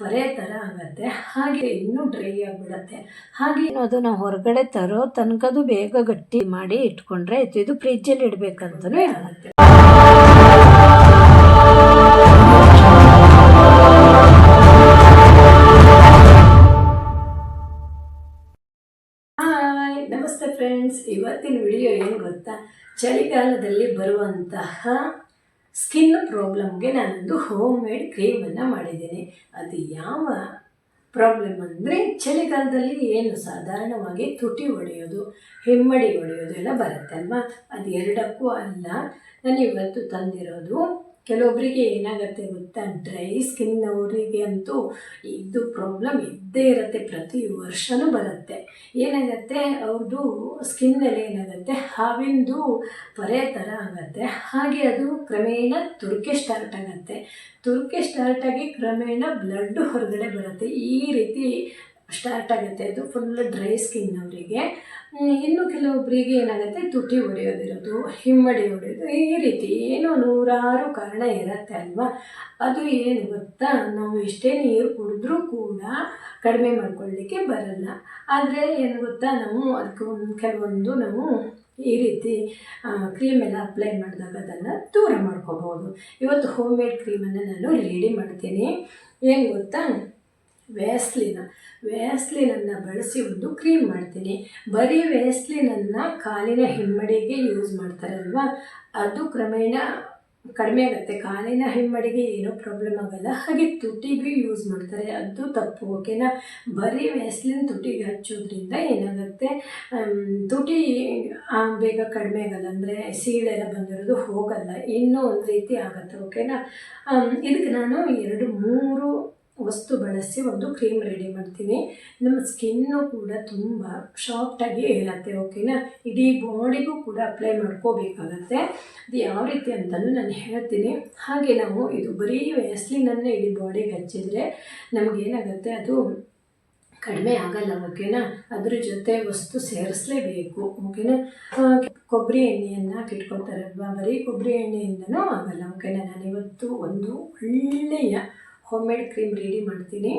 ಪೊರೆ ಥರ ಆಗುತ್ತೆ. ಹಾಗೆ ಇನ್ನೂ ಡ್ರೈ ಆಗಿಬಿಡತ್ತೆ. ಹಾಗೆ ಅದನ್ನು ಹೊರಗಡೆ ತರೋ ತನಕದು ಬೇಗ ಗಟ್ಟಿ ಮಾಡಿ ಇಟ್ಕೊಂಡ್ರೆ ಆಯ್ತು. ಇದು ಫ್ರಿಜ್ಜಲ್ಲಿ ಇಡಬೇಕಂತಲೂ ಆಗುತ್ತೆ ನಮಸ್ತೆ ಫ್ರೆಂಡ್ಸ್ ಇವತ್ತಿನ ವಿಡಿಯೋ ಏನು ಗೊತ್ತಾ? ಚಳಿಗಾಲದಲ್ಲಿ ಬರುವಂತಹ ಸ್ಕಿನ್ ಪ್ರಾಬ್ಲಮ್ಗೆ ನಾನೊಂದು ಹೋಮ್ ಮೇಡ್ ಕ್ರೀಮನ್ನು ಮಾಡಿದ್ದೀನಿ. ಅದು ಯಾವ ಪ್ರಾಬ್ಲಮ್ ಅಂದರೆ ಚಳಿಗಾಲದಲ್ಲಿ ಏನು ಸಾಧಾರಣವಾಗಿ ತುಟಿ ಹೊಡೆಯೋದು, ಹೆಮ್ಮಡಿ ಹೊಡೆಯೋದು ಎಲ್ಲ ಬರುತ್ತೆ ಅಲ್ವಾ ಅದು ಎರಡಕ್ಕೂ ಅಲ್ಲ. ನಾನು ಇವತ್ತು ತಂದಿರೋದು ಕೆಲವೊಬ್ಬರಿಗೆ ಏನಾಗುತ್ತೆ ಗೊತ್ತಾ? ಡ್ರೈ ಸ್ಕಿನ್ ಅವರಿಗೆ ಅಂತೂ ಇದು ಪ್ರಾಬ್ಲಮ್ ಇದ್ದೇ ಇರುತ್ತೆ, ಪ್ರತಿ ವರ್ಷವೂ ಬರುತ್ತೆ. ಏನಾಗುತ್ತೆ? ಅವ್ರದ್ದು ಸ್ಕಿನ್ನಲ್ಲಿ ಏನಾಗುತ್ತೆ? ಹಾವಿಂದು ಪೊರೆ ಥರ ಆಗುತ್ತೆ. ಹಾಗೆ ಅದು ಕ್ರಮೇಣ ತುರ್ಕೆ ಸ್ಟಾರ್ಟ್ ಆಗುತ್ತೆ. ತುರ್ಕೆ ಸ್ಟಾರ್ಟ್ ಆಗಿ ಕ್ರಮೇಣ ಬ್ಲಡ್ ಹೊರಗಡೆ ಬರುತ್ತೆ. ಈ ರೀತಿ ಸ್ಟಾರ್ಟ್ ಆಗುತ್ತೆ. ಅದು ಫುಲ್ ಡ್ರೈ ಸ್ಕಿನ್ ಅವರಿಗೆ ಇನ್ನು ಕೆಲವೊಬ್ಬರಿಗೆ ಏನಾಗುತ್ತೆ, ತುಟಿ ಹೊಡೆಯೋದಿರೋದು, ಹಿಮ್ಮಡಿ ಹೊಡೆಯೋದು, ಈ ರೀತಿ ಏನೋ ನೂರಾರು ಕಾರಣ ಇರುತ್ತೆ ಅಲ್ವಾ? ಅದು ಏನು ಗೊತ್ತಾ? ನಾವು ಎಷ್ಟೇ ನೀರು ಕುಡಿದ್ರೂ ಕೂಡ ಕಡಿಮೆ ಮಾಡ್ಕೊಳ್ಳಿಕ್ಕೆ ಬರಲ್ಲ. ಆದರೆ ಏನು ಗೊತ್ತಾ? ನಾವು ಅದಕ್ಕೆ ಒಂದು ಕೆಲವೊಂದು ನಾವು ಈ ರೀತಿ ಕ್ರೀಮ್ ಎಲ್ಲ ಅಪ್ಲೈ ಮಾಡಿದಾಗ ಅದನ್ನು ದೂರ ಮಾಡ್ಕೋಬೋದು. ಇವತ್ತು ಹೋಮ್ ಮೇಡ್ ಕ್ರೀಮನ್ನು ನಾನು ರೆಡಿ ಮಾಡ್ತೀನಿ. ಏನು ಗೊತ್ತಾ? ವ್ಯಾಸ್ಲಿನ ವ್ಯಾಸ್ಲಿನನ್ನು ಬಳಸಿ ಒಂದು ಕ್ರೀಮ್ ಮಾಡ್ತೀನಿ. ಬರೀ ವ್ಯಾಸ್ಲಿನನ್ನು ಕಾಲಿನ ಹಿಮ್ಮಡಿಗೆ ಯೂಸ್ ಮಾಡ್ತಾರಲ್ವ? ಅದು ಕ್ರಮೇಣ ಕಡಿಮೆ ಆಗುತ್ತೆ. ಕಾಲಿನ ಹಿಮ್ಮಡಿಗೆ ಏನೂ ಪ್ರಾಬ್ಲಮ್ ಆಗಲ್ಲ. ಹಾಗೆ ತುಟಿಗೂ ಯೂಸ್ ಮಾಡ್ತಾರೆ. ಅದು ತಪ್ಪು ಓಕೆನಾ ಬರೀ ವ್ಯಾಸ್ಲಿನ್ ತುಟಿಗೆ ಹಚ್ಚೋದ್ರಿಂದ ಏನಾಗುತ್ತೆ? ತುಟಿ ಬೇಗ ಕಡಿಮೆ ಆಗಲ್ಲ. ಅಂದರೆ ಸೀಳೆಲ್ಲ ಬಂದಿರೋದು ಹೋಗಲ್ಲ. ಇನ್ನೂ ಒಂದು ರೀತಿ ಆಗುತ್ತೆ ಓಕೆನಾ ಇದಕ್ಕೆ ನಾನು ಎರಡು, ಮೂರು ವಸ್ತು ಬಳಸಿ ಒಂದು ಕ್ರೀಮ್ ರೆಡಿ ಮಾಡ್ತೀನಿ ನಮ್ಮ ಸ್ಕಿನ್ನು ಕೂಡ ತುಂಬ ಶಾಫ್ಟಾಗಿ ಇರುತ್ತೆ ಓಕೆನಾ ಇಡೀ ಬಾಡಿಗೂ ಕೂಡ ಅಪ್ಲೈ ಮಾಡ್ಕೋಬೇಕಾಗತ್ತೆ. ಅದು ಯಾವ ರೀತಿ ಅಂತಲೂ ನಾನು ಹೇಳ್ತೀನಿ. ಹಾಗೆ ನಾವು ಇದು ಬರೀ ವ್ಯಾಸ್ಲಿನನ್ನೇ ಇಡೀ ಬಾಡಿಗೆ ಹಚ್ಚಿದರೆ ನಮಗೇನಾಗುತ್ತೆ, ಅದು ಕಡಿಮೆ ಆಗಲ್ಲ ಓಕೆನಾ ಅದ್ರ ಜೊತೆ ವಸ್ತು ಸೇರಿಸಲೇಬೇಕು ಓಕೆನಾ ಕೊಬ್ಬರಿ ಎಣ್ಣೆಯನ್ನು ಹಾಕಿಟ್ಕೊತಾರಲ್ವ ಬರೀ ಕೊಬ್ಬರಿ ಎಣ್ಣೆಯಿಂದನೂ ಆಗಲ್ಲ ಓಕೆನಾ ನಾನಿವತ್ತು ಒಂದು ಒಳ್ಳೆಯ ಹೋಮ್ ಮೇಡ್ ಕ್ರೀಮ್ ರೆಡಿ ಮಾಡ್ತೀನಿ.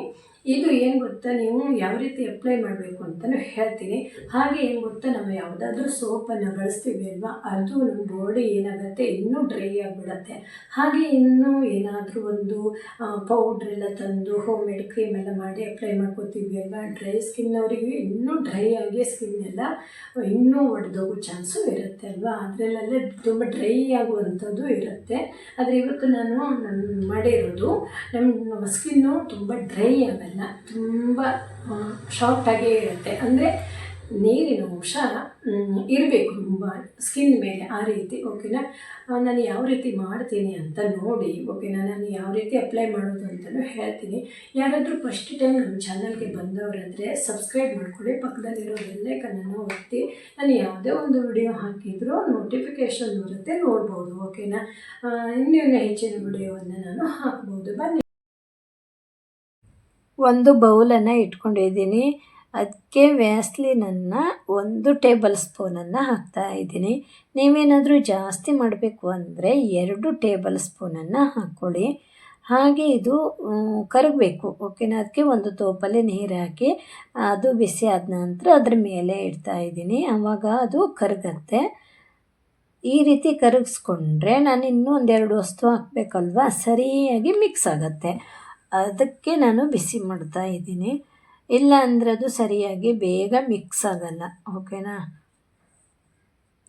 ಇದು ಏನು ಗೊತ್ತಾ? ನೀವು ಯಾವ ರೀತಿ ಅಪ್ಲೈ ಮಾಡಬೇಕು ಅಂತಲೂ ಹೇಳ್ತೀನಿ. ಹಾಗೆ ಏನು ಗೊತ್ತಾ? ನಾವು ಯಾವುದಾದ್ರೂ ಸೋಪನ್ನು ಬಳಸ್ತೀವಿ ಅಲ್ವಾ? ಅದು ನಮ್ಮ ಬಾಡಿ ಏನಾಗುತ್ತೆ? ಇನ್ನೂ ಡ್ರೈ ಆಗಿಬಿಡತ್ತೆ. ಹಾಗೆ ಇನ್ನೂ ಏನಾದರೂ ಒಂದು ಪೌಡ್ರೆಲ್ಲ ತಂದು ಹೋಮ್ ಮೇಡ್ ಕ್ರೀಮ್ ಎಲ್ಲ ಮಾಡಿ ಅಪ್ಲೈ ಮಾಡ್ಕೋತೀವಿ ಅಲ್ವಾ? ಡ್ರೈ ಸ್ಕಿನ್ ಅವರಿಗೆ ಇನ್ನೂ ಡ್ರೈ ಆಗಿ ಸ್ಕಿನ್ ಎಲ್ಲ, ಇನ್ನೂ ಒಡೆದೋಗೋ ಚಾನ್ಸು ಇರುತ್ತೆ ಅಲ್ವಾ? ಅದರಲ್ಲೇ ತುಂಬ ಡ್ರೈ ಆಗುವಂಥದ್ದು ಇರುತ್ತೆ. ಆದರೆ ಇವತ್ತು ನಾನು ಮಾಡಿರೋದು, ನಮ್ಮ ಸ್ಕಿನ್ನು ತುಂಬ ಡ್ರೈ ಆಗಲ್ಲ. ತುಂಬ ಶಾರ್ಟಾಗೇ ಇರುತ್ತೆ. ಅಂದರೆ ನೀರಿನ ಅಂಶ ಇರಬೇಕು ತುಂಬ. ಸ್ಕಿನ್ ಮೇಲೆ ಆ ರೀತಿ ಓಕೆನಾ ನಾನು ಯಾವ ರೀತಿ ಮಾಡ್ತೀನಿ ಅಂತ ನೋಡಿ ಓಕೆನಾ ನಾನು ಯಾವ ರೀತಿ ಅಪ್ಲೈ ಮಾಡೋದು ಅಂತಲೂ ಹೇಳ್ತೀನಿ. ಯಾರಾದರೂ ಫಸ್ಟ್ ಟೈಮ್ ನಮ್ಮ ಚಾನಲ್ಗೆ ಬಂದವರಂದರೆ ಸಬ್ಸ್ಕ್ರೈಬ್ ಮಾಡ್ಕೊಳ್ಳಿ. ಪಕ್ಕದಲ್ಲಿರೋ ಬೆಲ್ಲೈಕನ್ನು ಒತ್ತಿ, ನಾನು ಯಾವುದೇ ಒಂದು ವಿಡಿಯೋ ಹಾಕಿದರೂ ನೋಟಿಫಿಕೇಷನ್ ಬರುತ್ತೆ, ನೋಡ್ಬೋದು ಓಕೆನಾ ಇನ್ನೂ ಹೆಚ್ಚಿನ ವಿಡಿಯೋವನ್ನು ನಾನು ಹಾಕ್ಬೋದು. ಬನ್ನಿ. ಒಂದು ಬೌಲನ್ನು ಇಟ್ಕೊಂಡಿದ್ದೀನಿ. ಅದಕ್ಕೆ ವ್ಯಾಸ್ಲಿನನ್ನು ಒಂದು ಟೇಬಲ್ ಸ್ಪೂನನ್ನು ಹಾಕ್ತಾ ಇದ್ದೀನಿ. ನೀವೇನಾದರೂ ಜಾಸ್ತಿ ಮಾಡಬೇಕು ಅಂದರೆ ಎರಡು ಟೇಬಲ್ ಸ್ಪೂನನ್ನು ಹಾಕ್ಕೊಳ್ಳಿ ಹಾಗೆ ಇದು ಕರಗಬೇಕು, ಓಕೆನಾ? ಅದಕ್ಕೆ ಒಂದು ತೋಪಲ್ಲಿ ನೀರು ಹಾಕಿ ಅದು ಬಿಸಿ ಆದ ನಂತರ ಅದ್ರ ಮೇಲೆ ಇಡ್ತಾ ಇದ್ದೀನಿ. ಆವಾಗ ಅದು ಕರಗತ್ತೆ. ಈ ರೀತಿ ಕರಗಿಸ್ಕೊಂಡ್ರೆ ನಾನು ಇನ್ನೂ ಒಂದೆರಡು ವಸ್ತು ಹಾಕಬೇಕಲ್ವ? ಸರಿಯಾಗಿ ಮಿಕ್ಸ್ ಆಗುತ್ತೆ. ಅದಕ್ಕೆ ನಾನು ಬಿಸಿ ಮಾಡ್ತಾ ಇದ್ದೀನಿ. ಇಲ್ಲ ಅಂದರೆ ಅದು ಸರಿಯಾಗಿ ಬೇಗ ಮಿಕ್ಸ್ ಆಗಲ್ಲ ಓಕೆನಾ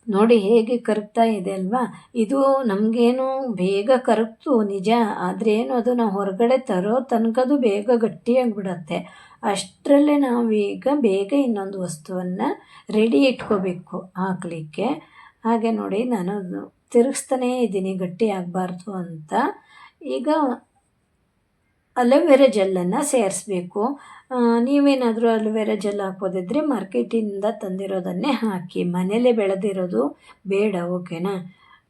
ನೋಡಿ ಹೇಗೆ ಕರಗ್ತಾ ಇದೆ ಅಲ್ವಾ? ಇದು ನಮಗೇನು ಬೇಗ ಕರಗ್ತು, ನಿಜ. ಆದರೆ ಏನು ಅದು ನಾವು ಹೊರಗಡೆ ತರೋ ತನಕದು ಬೇಗ ಗಟ್ಟಿಯಾಗಿಬಿಡತ್ತೆ. ಅಷ್ಟರಲ್ಲೇ ನಾವೀಗ ಬೇಗ ಇನ್ನೊಂದು ವಸ್ತುವನ್ನು ರೆಡಿ ಇಟ್ಕೋಬೇಕು ಹಾಕಲಿಕ್ಕೆ. ಹಾಗೆ ನೋಡಿ ನಾನು ತಿರುಗಿಸ್ತಾನೇ ಇದ್ದೀನಿ ಗಟ್ಟಿ ಆಗಬಾರ್ದು ಅಂತ. ಈಗ ಅಲೋವೆರಾ ಜೆಲ್ಲನ್ನು ಸೇರಿಸ್ಬೇಕು. ನೀವೇನಾದರೂ ಅಲೋವೆರಾ ಜೆಲ್ ಹಾಕೋದಿದ್ರೆ ಮಾರ್ಕೆಟಿಂದ ತಂದಿರೋದನ್ನೇ ಹಾಕಿ ಮನೇಲೇ ಬೆಳೆದಿರೋದು ಬೇಡ, ಓಕೆನಾ?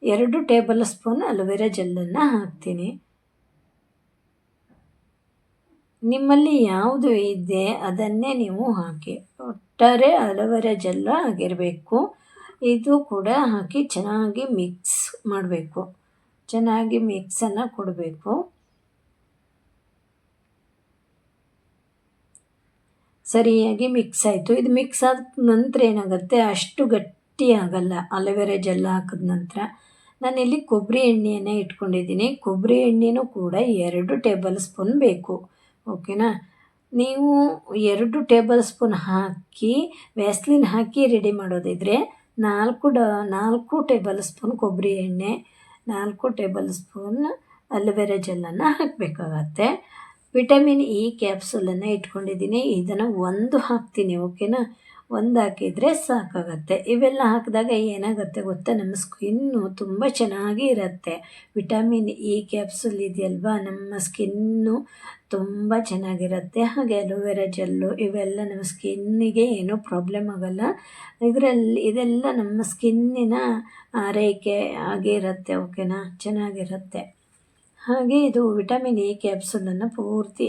ಎರಡು ಟೇಬಲ್ ಸ್ಪೂನ್ ಅಲೋವೆರಾ ಜೆಲ್ಲನ್ನು ಹಾಕ್ತೀನಿ. ನಿಮ್ಮಲ್ಲಿ ಯಾವುದು ಇದೆ ಅದನ್ನೇ ನೀವು ಹಾಕಿ. ಒಟ್ಟಾರೆ ಅಲೋವೆರಾ ಜೆಲ್ಲ ಆಗಿರಬೇಕು. ಇದು ಕೂಡ ಹಾಕಿ ಚೆನ್ನಾಗಿ ಮಿಕ್ಸ್ ಮಾಡಬೇಕು. ಚೆನ್ನಾಗಿ ಮಿಕ್ಸನ್ನು ಕೊಡಬೇಕು. ಸರಿಯಾಗಿ ಮಿಕ್ಸ್ ಆಯಿತು. ಇದು ಮಿಕ್ಸ್ ಆದ ನಂತರ ಏನಾಗುತ್ತೆ? ಅಷ್ಟು ಗಟ್ಟಿ ಆಗಲ್ಲ. ಅಲೋವೆರಾ ಜೆಲ್ ಹಾಕಿದ ನಂತರ ನಾನಿಲ್ಲಿ ಕೊಬ್ಬರಿ ಎಣ್ಣೆಯನ್ನು ಇಟ್ಕೊಂಡಿದ್ದೀನಿ. ಕೊಬ್ಬರಿ ಎಣ್ಣೆನೂ ಕೂಡ ಎರಡು ಟೇಬಲ್ ಸ್ಪೂನ್ ಬೇಕು. ಓಕೆನಾ ನೀವು ಎರಡು ಟೇಬಲ್ ಸ್ಪೂನ್ ಹಾಕಿ ವ್ಯಾಸ್ಲಿನ್ ಹಾಕಿ ರೆಡಿ ಮಾಡೋದಿದ್ರೆ ನಾಲ್ಕು ಡ, ನಾಲ್ಕು ಟೇಬಲ್ ಸ್ಪೂನ್ ಕೊಬ್ಬರಿ ಎಣ್ಣೆ, ನಾಲ್ಕು ಟೇಬಲ್ ಸ್ಪೂನ್ ಅಲೋವೆರಾ ಜೆಲ್ಲನ್ನು ಹಾಕಬೇಕಾಗತ್ತೆ. ವಿಟಮಿನ್ ಇ ಕ್ಯಾಪ್ಸೂಲನ್ನು ಇಟ್ಕೊಂಡಿದ್ದೀನಿ. ಇದನ್ನು ಒಂದು ಹಾಕ್ತೀನಿ, ಓಕೆನಾ? ಒಂದು ಹಾಕಿದರೆ ಸಾಕಾಗತ್ತೆ. ಇವೆಲ್ಲ ಹಾಕಿದಾಗ ಏನಾಗುತ್ತೆ ಗೊತ್ತಾ? ನಮ್ಮ ಸ್ಕಿನ್ನು ತುಂಬ ಚೆನ್ನಾಗಿ ಇರುತ್ತೆ. ವಿಟಮಿನ್ ಇ ಕ್ಯಾಪ್ಸುಲ್ ಇದೆಯಲ್ವಾ? ನಮ್ಮ ಸ್ಕಿನ್ನು ತುಂಬ ಚೆನ್ನಾಗಿರುತ್ತೆ. ಹಾಗೆ ಅಲೋವೆರಾ ಜೆಲ್ಲು, ಇವೆಲ್ಲ ನಮ್ಮ ಸ್ಕಿನ್ನಿಗೆ ಏನೂ ಪ್ರಾಬ್ಲಮ್ ಆಗೋಲ್ಲ. ಇದರಲ್ಲಿ, ಇದೆಲ್ಲ ನಮ್ಮ ಸ್ಕಿನ್ನಿನ ಆರೈಕೆ ಆಗಿರುತ್ತೆ ಓಕೆನಾ? ಚೆನ್ನಾಗಿರುತ್ತೆ. ಹಾಗೆ ಇದು ವಿಟಮಿನ್ ಎ ಕ್ಯಾಪ್ಸೂಲನ್ನು ಪೂರ್ತಿ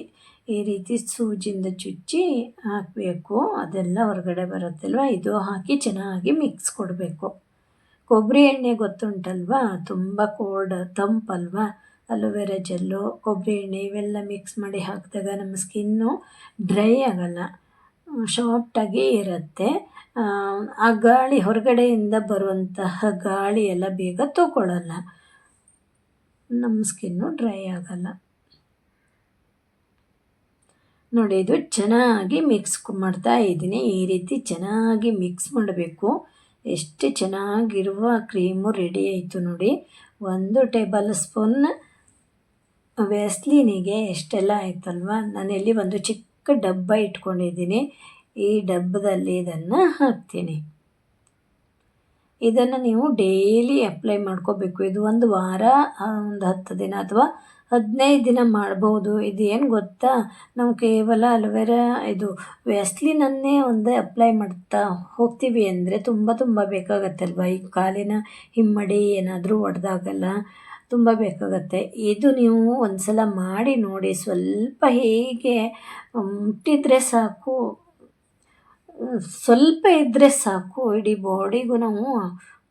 ಈ ರೀತಿ ಸೂಜಿಯಿಂದ ಚುಚ್ಚಿ ಹಾಕಬೇಕು. ಅದೆಲ್ಲ ಹೊರಗಡೆ ಬರುತ್ತಲ್ವ? ಇದು ಹಾಕಿ ಚೆನ್ನಾಗಿ ಮಿಕ್ಸ್ ಕೊಡಬೇಕು. ಕೊಬ್ಬರಿ ಎಣ್ಣೆ ಗೊತ್ತುಂಟಲ್ವಾ? ತುಂಬ ಕೋಲ್ಡ್ ತಂಪಲ್ವಾ ಅಲೋವೆರಾ ಜೆಲ್ಲು, ಕೊಬ್ಬರಿ ಎಣ್ಣೆ ಇವೆಲ್ಲ ಮಿಕ್ಸ್ ಮಾಡಿ ಹಾಕಿದಾಗ ನಮ್ಮ ಸ್ಕಿನ್ನು ಡ್ರೈ ಆಗಲ್ಲ. ಶಾಫ್ಟಾಗಿ ಇರುತ್ತೆ. ಆ ಗಾಳಿ ಹೊರಗಡೆಯಿಂದ ಬರುವಂತಹ ಗಾಳಿ ಎಲ್ಲ ಬೇಗ ತಗೊಳ್ಳಲ್ಲ. ನಮ್ಮ ಸ್ಕಿನ್ನು ಡ್ರೈ ಆಗಲ್ಲ. ನೋಡಿ, ಇದು ಚೆನ್ನಾಗಿ ಮಿಕ್ಸ್ ಮಾಡ್ತಾ ಇದ್ದೀನಿ. ಈ ರೀತಿ ಚೆನ್ನಾಗಿ ಮಿಕ್ಸ್ ಮಾಡಬೇಕು. ಎಷ್ಟು ಚೆನ್ನಾಗಿರುವ ಕ್ರೀಮು ರೆಡಿ ಆಯಿತು ನೋಡಿ. ಒಂದು ಟೇಬಲ್ ಸ್ಪೂನ್ ವೆಸ್ಲಿನಿಗೆ ಎಷ್ಟೆಲ್ಲ ಆಯ್ತಲ್ವ? ನಾನಿಲ್ಲಿ ಒಂದು ಚಿಕ್ಕ ಡಬ್ಬ ಇಟ್ಕೊಂಡಿದ್ದೀನಿ. ಈ ಡಬ್ಬದಲ್ಲಿ ಇದನ್ನು ಹಾಕ್ತೀನಿ. ಇದನ್ನು ನೀವು ಡೈಲಿ ಅಪ್ಲೈ ಮಾಡ್ಕೋಬೇಕು. ಇದು ಒಂದು ವಾರ ಒಂದು ಹತ್ತು ದಿನ ಅಥವಾ ಹದಿನೈದು ದಿನ ಮಾಡ್ಬೋದು. ಇದು ಏನು ಗೊತ್ತಾ? ನಾವು ಕೇವಲ ಅಲೋವೆರಾ, ಇದು ವ್ಯಾಸ್ಲಿನನ್ನೇ ಒಂದು ಅಪ್ಲೈ ಮಾಡ್ತಾ ಹೋಗ್ತೀವಿ ಅಂದರೆ ತುಂಬ ತುಂಬ ಬೇಕಾಗತ್ತಲ್ವ? ಈ ಕಾಲಿನ ಹಿಮ್ಮಡಿ ಏನಾದರೂ ಒಡೆದಾಗಲ್ಲ ತುಂಬ ಬೇಕಾಗತ್ತೆ. ಇದು ನೀವು ಒಂದು ಸಲ ಮಾಡಿ ನೋಡಿ. ಸ್ವಲ್ಪ ಹೇಗೆ ಮುಟ್ಟಿದರೆ ಸಾಕು. ಸ್ವಲ್ಪ ಇದ್ದರೆ ಸಾಕು, ಇಡೀ ಬಾಡಿಗೂ ನಾವು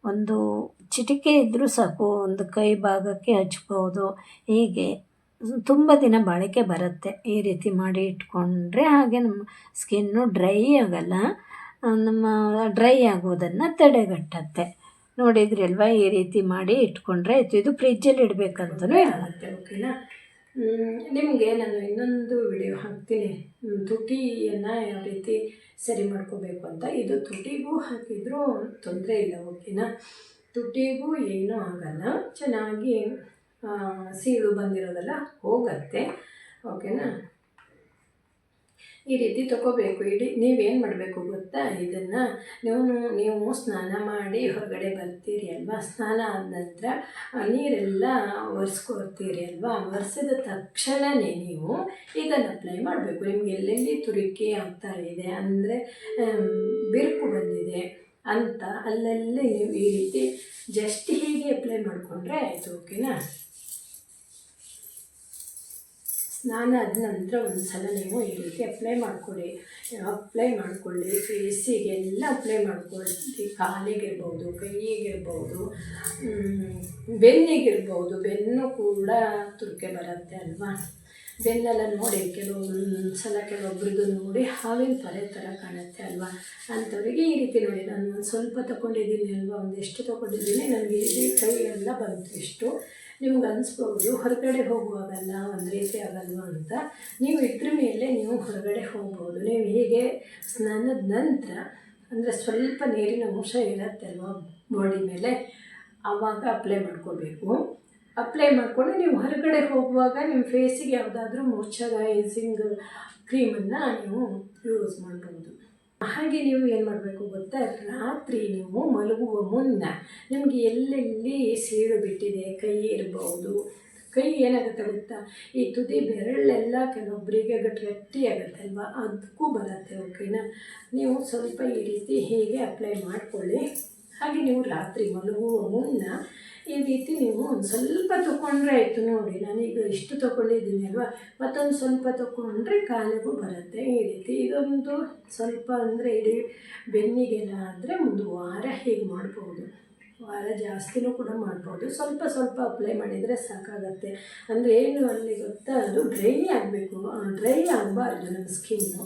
ಒಂದು ಚಿಟಿಕೆ ಇದ್ದರೂ ಸಾಕು, ಒಂದು ಕೈ ಭಾಗಕ್ಕೆ ಹಚ್ಬೋದು. ಹೀಗೆ ತುಂಬ ದಿನ ಬಾಳಿಕೆ ಬರುತ್ತೆ. ಈ ರೀತಿ ಮಾಡಿ ಇಟ್ಕೊಂಡ್ರೆ ಹಾಗೆ ನಮ್ಮ ಸ್ಕಿನ್ನು ಡ್ರೈ ಆಗಲ್ಲ. ನಮ್ಮ ಡ್ರೈ ಆಗೋದನ್ನು ತಡೆಗಟ್ಟತ್ತೆ. ನೋಡಿದ್ರಿ ಅಲ್ವಾ? ಈ ರೀತಿ ಮಾಡಿ ಇಟ್ಕೊಂಡ್ರೆ ಆಯಿತು. ಇದು ಫ್ರಿಜ್ಜಲ್ಲಿ ಇಡಬೇಕಂತಲೂ ಹೇಳುತ್ತೆ ಓಕೆನಾ ನಿಮಗೆ ನಾನು ಇನ್ನೊಂದು ವಿಡಿಯೋ ಹಾಕ್ತೀನಿ. ತುಟಿಯನ್ನು ಯಾವ ರೀತಿ ಸರಿ ಮಾಡ್ಕೋಬೇಕು ಅಂತ. ಇದು ತುಟಿಗೂ ಹಾಕಿದರೂ ತೊಂದರೆ ಇಲ್ಲ, ಓಕೆನಾ? ತುಟಿಗೂ ಏನೂ ಆಗಲ್ಲ. ಚೆನ್ನಾಗಿ ಸೀಳು ಬಂದಿರೋದೆಲ್ಲ ಹೋಗತ್ತೆ, ಓಕೆನಾ? ಈ ರೀತಿ ತಗೋಬೇಕು ಇಡೀ ನೀವೇನು ಮಾಡಬೇಕು ಗೊತ್ತಾ? ಇದನ್ನು ನೀವು ನೀವು ಸ್ನಾನ ಮಾಡಿ ಹೊರಗಡೆ ಬರ್ತೀರಿ ಅಲ್ವಾ? ಸ್ನಾನ ಆದ ನಂತರ ನೀರೆಲ್ಲ ಒರೆಸ್ಕೊಳ್ತೀರಿ ಅಲ್ವಾ? ಒರೆಸಿದ ತಕ್ಷಣವೇ ನೀವು ಇದನ್ನು ಅಪ್ಲೈ ಮಾಡಬೇಕು. ನಿಮ್ಗೆ ಎಲ್ಲೆಲ್ಲಿ ತುರಿಕೆ ಆಗ್ತಾ ಇದೆ ಅಂದರೆ ಬಿರುಕು ಬಂದಿದೆ ಅಂತ ಅಲ್ಲಲ್ಲಿ ನೀವು ಈ ರೀತಿ ಜಸ್ಟ್ ಹೀಗೆ ಅಪ್ಲೈ ಮಾಡಿಕೊಂಡ್ರೆ ಆಯಿತು ಓಕೆನಾ ಸ್ನಾನ ಆದ ನಂತರ ಒಂದು ಸಲ ನೀವು ಈ ರೀತಿ ಅಪ್ಲೈ ಮಾಡಿಕೊಡಿ ಅಪ್ಲೈ ಮಾಡಿಕೊಳ್ಳಿ. ಫೇಸಿಗೆಲ್ಲ ಅಪ್ಲೈ ಮಾಡ್ಕೊಳ್ಳಿ. ಕಾಲಿಗಿರ್ಬೋದು ಕೈಯಿಗಿರ್ಬೋದು ಬೆನ್ನಿಗಿರ್ಬೋದು, ಬೆನ್ನು ಕೂಡ ತುರ್ಕೆ ಬರುತ್ತೆ ಅಲ್ವಾ? ಬೆನ್ನೆಲ್ಲ ನೋಡಿ, ಕೆಲವೊಂದು ಸಲ ಕೆಲವೊಬ್ರದ್ದು ನೋಡಿ ಹಾವಿನ ಪರೆ ಥರ ಕಾಣುತ್ತೆ ಅಲ್ವಾ? ಅಂಥವ್ರಿಗೆ ಈ ರೀತಿ ನೋಡಿ. ನಾನು ಸ್ವಲ್ಪ ತಗೊಂಡಿದ್ದೀನಿ ಅಲ್ವಾ? ಎಷ್ಟು ತಗೊಂಡಿದ್ದೀನಿ ನನಗೆ ಈ ಕೈ ಎಲ್ಲ ಬಂತು ಇಷ್ಟು. ನಿಮ್ಗೆ ಅನಿಸ್ಬೋದು, ಹೊರಗಡೆ ಹೋಗುವಾಗಲ್ಲ, ಒಂದು ರೀತಿ ಆಗಲ್ವಾ ಅಂತ. ನೀವು ಇದ್ರ ಮೇಲೆ ನೀವು ಹೊರಗಡೆ ಹೋಗ್ಬೋದು. ನೀವು ಹೀಗೆ ಸ್ನಾನದ ನಂತರ, ಅಂದರೆ ಸ್ವಲ್ಪ ನೀರಿನ ಅಂಶ ಇರುತ್ತೆ ಅಲ್ವಾ ಬಾಡಿ ಮೇಲೆ ಆವಾಗ ಅಪ್ಲೈ ಮಾಡ್ಕೋಬೇಕು. ಅಪ್ಲೈ ಮಾಡಿಕೊಂಡು ನೀವು ಹೊರಗಡೆ ಹೋಗುವಾಗ ನಿಮ್ಮ ಫೇಸಿಗೆ ಯಾವುದಾದ್ರೂ ಮೋಶ್ಚರೈಸಿಂಗ್ ಕ್ರೀಮನ್ನು ನೀವು ಯೂಸ್ ಮಾಡ್ಬೋದು. ಹಾಗೆ ನೀವು ಏನು ಮಾಡಬೇಕು ಗೊತ್ತಾ? ರಾತ್ರಿ ನೀವು ಮಲಗುವ ಮುನ್ನ ನಿಮಗೆ ಎಲ್ಲೆಲ್ಲಿ ಸೀಳು ಬಿಟ್ಟಿದೆ? ಕೈ ಇರಬಹುದು ಕೈ ಏನಾಗುತ್ತೆ ಗೊತ್ತಾ? ಈ ತುದಿ ಬೆರಳೆಲ್ಲ ಕೆಲವೊಬ್ಬರಿಗೆ ಗಟ್ಟಿ ಆಗುತ್ತೆ ಅಲ್ವಾ? ಅದಕ್ಕೂ ಬರುತ್ತೆ ಓಕೆನಾ ನೀವು ಸ್ವಲ್ಪ ಈ ರೀತಿ ಹೀಗೆ ಅಪ್ಲೈ ಮಾಡಿಕೊಳ್ಳಿ. ಹಾಗೆ ನೀವು ರಾತ್ರಿ ಮಲಗುವ ಮುನ್ನ ಈ ರೀತಿ ನೀವು ಒಂದು ಸ್ವಲ್ಪ ತೊಗೊಂಡ್ರೆ ಆಯಿತು ನೋಡಿ. ನಾನೀಗ ಇಷ್ಟು ತೊಗೊಂಡಿದ್ದೀನಿ ಅಲ್ವಾ? ಮತ್ತೊಂದು ಸ್ವಲ್ಪ ತೊಗೊಂಡ್ರೆ ಕಾಲಿಗೂ ಬರುತ್ತೆ. ಈ ರೀತಿ ಇದೊಂದು ಸ್ವಲ್ಪ ಅಂದರೆ ಇಡೀ ಬೆನ್ನಿಗೆಲ್ಲ ಆದರೆ ಒಂದು ವಾರ ಹೀಗೆ ಮಾಡ್ಬೋದು. ವಾರ ಜಾಸ್ತಿನೂ ಕೂಡ ಮಾಡ್ಬೋದು. ಸ್ವಲ್ಪ ಸ್ವಲ್ಪ ಅಪ್ಲೈ ಮಾಡಿದರೆ ಸಾಕಾಗತ್ತೆ. ಅಂದರೆ ಏನು ಅಲ್ಲಿ ಗೊತ್ತಾ? ಅದು ಡ್ರೈ ಆಗಬೇಕು. ಡ್ರೈ ಆಗಬಾರ್ದು ನಮ್ಮ ಸ್ಕಿನ್ನು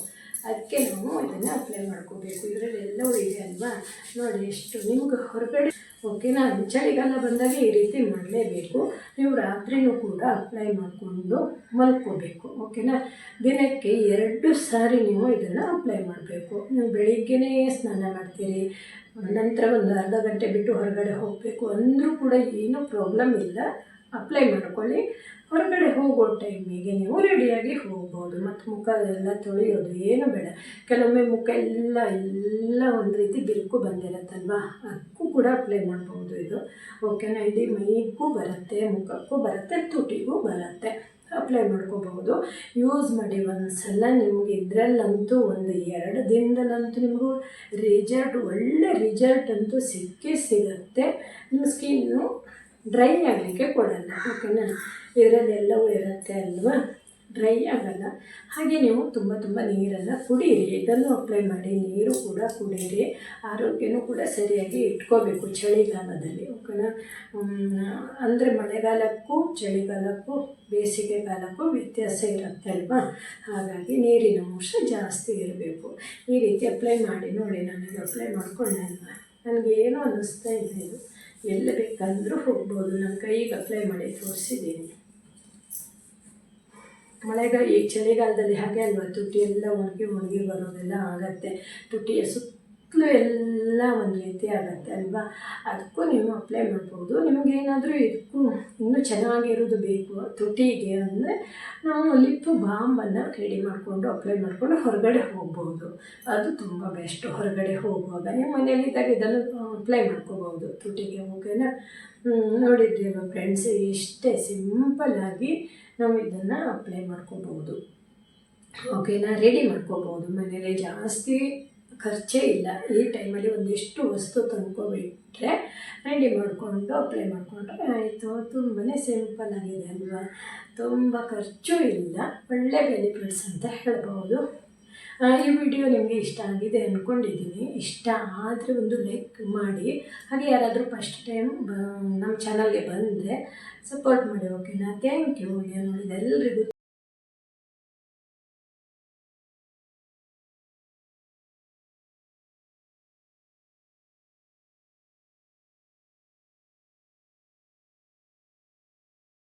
ಅದಕ್ಕೆ ನಾವು ಇದನ್ನು ಅಪ್ಲೈ ಮಾಡ್ಕೋಬೇಕು. ಇದರಲ್ಲಿ ಎಲ್ಲವೂ ಇದೆ ಅಲ್ವಾ? ನೋಡಿ ಎಷ್ಟು ನಿಮ್ಗೆ ಹೊರಗಡೆ ಓಕೆನಾ? ಚಳಿಗಾಲ ಬಂದಾಗ ಈ ರೀತಿ ಮಾಡಲೇಬೇಕು. ನೀವು ರಾತ್ರಿನೂ ಕೂಡ ಅಪ್ಲೈ ಮಾಡಿಕೊಂಡು ಮಲ್ಕೋಬೇಕು, ಓಕೆನಾ? ದಿನಕ್ಕೆ ಎರಡು ಸಾರಿ ನೀವು ಇದನ್ನು ಅಪ್ಲೈ ಮಾಡಬೇಕು. ನೀವು ಬೆಳಿಗ್ಗೆನೇ ಸ್ನಾನ ಮಾಡ್ತೀರಿ, ನಂತರ ಒಂದು ಅರ್ಧ ಗಂಟೆ ಬಿಟ್ಟು ಹೊರಗಡೆ ಹೋಗಬೇಕು ಅಂದರೂ ಕೂಡ ಏನೂ ಪ್ರಾಬ್ಲಮ್ ಇಲ್ಲ. ಅಪ್ಲೈ ಮಾಡ್ಕೊಳ್ಳಿ. ಹೊರಗಡೆ ಹೋಗೋ ಟೈಮಿಗೆ ನೀವು ರೆಡಿಯಾಗಿ ಹೋಗ್ಬೋದು. ಮತ್ತು ಮುಖ ಎಲ್ಲ ತೊಳೆಯೋದು ಏನು ಬೇಡ. ಕೆಲವೊಮ್ಮೆ ಮುಖ ಎಲ್ಲ ಎಲ್ಲ ಒಂದು ರೀತಿ ಬಿರುಕು ಬಂದಿರತ್ತಲ್ವಾ? ಅದಕ್ಕೂ ಕೂಡ ಅಪ್ಲೈ ಮಾಡ್ಬೋದು ಇದು. ಓಕೆನಾ ಇಡೀ ಮೈಗೂ ಬರುತ್ತೆ, ಮುಖಕ್ಕೂ ಬರುತ್ತೆ, ತುಟಿಗೂ ಬರುತ್ತೆ. ಅಪ್ಲೈ ಮಾಡ್ಕೋಬಹುದು. ಯೂಸ್ ಮಾಡಿ ಒಂದ್ಸಲ ನಿಮಗೆ ಇದರಲ್ಲಂತೂ ಒಂದು ಎರಡು ದಿನದಲ್ಲಂತೂ ನಿಮಗೂ ರಿಸಲ್ಟ್ ಒಳ್ಳೆ ರಿಸಲ್ಟ್ ಅಂತೂ ಸಿಕ್ಕೇ ಸಿಗುತ್ತೆ. ನಿಮ್ಮ ಸ್ಕಿನ್ನು ಡ್ರೈ ಆಗಲಿಕ್ಕೆ ಕೊಡಲ್ಲ. ಓಕೆನಾ ಇದರಲ್ಲಿ ಎಲ್ಲವೂ ಇರುತ್ತೆ ಅಲ್ವಾ? ಡ್ರೈ ಆಗಲ್ಲ. ಹಾಗೆ ನೀವು ತುಂಬ ತುಂಬ ನೀರನ್ನು ಕುಡೀರಿ. ಇದನ್ನು ಅಪ್ಲೈ ಮಾಡಿ. ನೀರು ಕೂಡ ಕುಡಿಯಿರಿ ಆರೋಗ್ಯನೂ ಕೂಡ ಸರಿಯಾಗಿ ಇಟ್ಕೋಬೇಕು ಚಳಿಗಾಲದಲ್ಲಿ. ಓಕೆನಾ? ಅಂದರೆ ಮಳೆಗಾಲಕ್ಕೂ ಚಳಿಗಾಲಕ್ಕೂ ಬೇಸಿಗೆ ಕಾಲಕ್ಕೂ ವ್ಯತ್ಯಾಸ ಇರುತ್ತೆ ಅಲ್ವಾ? ಹಾಗಾಗಿ ನೀರಿನ ಅಂಶ ಜಾಸ್ತಿ ಇರಬೇಕು. ಈ ರೀತಿ ಅಪ್ಲೈ ಮಾಡಿ ನೋಡಿ. ನಾನು ಅಪ್ಲೈ ಮಾಡಿಕೊಂಡೆ ಅಲ್ವಾ? ನನಗೆ ಏನೋ ಅನ್ನಿಸ್ತಾ ಇದೆ ಇದು. ಎಲ್ಲಿ ಬೇಕಾದರೂ ಹೋಗ್ಬೋದು. ನನ್ನ ಕೈಗೆ ಅಪ್ಲೈ ಮಾಡಿ ತೋರಿಸಿದ್ದೀನಿ ಮಳೆಗಾಲ, ಈ ಚಳಿಗಾಲದಲ್ಲಿ ಹಾಗೆ ಅಲ್ವಾ, ತುಟಿ ಎಲ್ಲ ಒಣಗಿ ಒಣಗಿ ಬರೋದೆಲ್ಲ ಆಗತ್ತೆ. ತುಟಿಯ ಸುತ್ತಲೂ ಎಲ್ಲ ಒಂದು ರೀತಿ ಆಗತ್ತೆ ಅಲ್ವಾ? ಅದಕ್ಕೂ ನೀವು ಅಪ್ಲೈ ಮಾಡ್ಬೋದು. ನಿಮಗೇನಾದರೂ ಇದಕ್ಕೂ ಇನ್ನೂ ಚೆನ್ನಾಗಿರೋದು ಬೇಕು, ತುಟಿಗೆ ಅಂದರೆ ನಾವು ಲಿಪ್ ಬಾಂಬನ್ನು ರೆಡಿ ಮಾಡಿಕೊಂಡು ಅಪ್ಲೈ ಮಾಡಿಕೊಂಡು ಹೊರಗಡೆ ಹೋಗ್ಬೋದು. ಅದು ತುಂಬ ಬೆಸ್ಟ್ ಹೊರಗಡೆ ಹೋಗುವಾಗ. ನೀವು ಮನೆಯಲ್ಲಿದ್ದಾಗ ಇದನ್ನು ಅಪ್ಲೈ ಮಾಡ್ಕೋಬೋದು ತುಟಿಗೆ ಓಕೆನಾ ನೋಡಿದ್ದೀರ ಫ್ರೆಂಡ್ಸ್ ಇಷ್ಟೇ ಸಿಂಪಲ್ಲಾಗಿ ನಾವು ಇದನ್ನು ಅಪ್ಲೈ ಮಾಡ್ಕೋಬೋದು ಓಕೆನಾ? ರೆಡಿ ಮಾಡ್ಕೋಬೋದು ಮನೇಲಿ ಜಾಸ್ತಿ ಖರ್ಚೇ ಇಲ್ಲ. ಈ ಟೈಮಲ್ಲಿ ಒಂದಿಷ್ಟು ವಸ್ತು ತಂದ್ಕೊಬಿಟ್ರೆ ರೆಡಿ ಮಾಡಿಕೊಂಡು ಅಪ್ಲೈ ಮಾಡಿಕೊಂಡ್ರೆ ಆಯಿತು. ತುಂಬಾ ಸಿಂಪಲ್ ಆಗಿದೆ ಅಲ್ವಾ? ತುಂಬ ಖರ್ಚು ಇಲ್ಲ. ಒಳ್ಳೆ ಬೆನಿಫಿಟ್ಸ್ ಅಂತ ಹೇಳ್ಬೋದು. ಈ ವಿಡಿಯೋ ನಿಮಗೆ ಇಷ್ಟ ಆಗಿದೆ ಅಂದ್ಕೊಂಡಿದ್ದೀನಿ ಇಷ್ಟ ಆದರೆ ಒಂದು ಲೈಕ್ ಮಾಡಿ. ಹಾಗೆ ಯಾರಾದರೂ ಫಸ್ಟ್ ಟೈಮ್ ನಮ್ಮ ಚಾನಲ್ಗೆ ಬಂದರೆ ಸಪೋರ್ಟ್ ಮಾಡಿ ಓಕೆನಾ ಥ್ಯಾಂಕ್ ಯು ಎಲ್ರಿಗೂ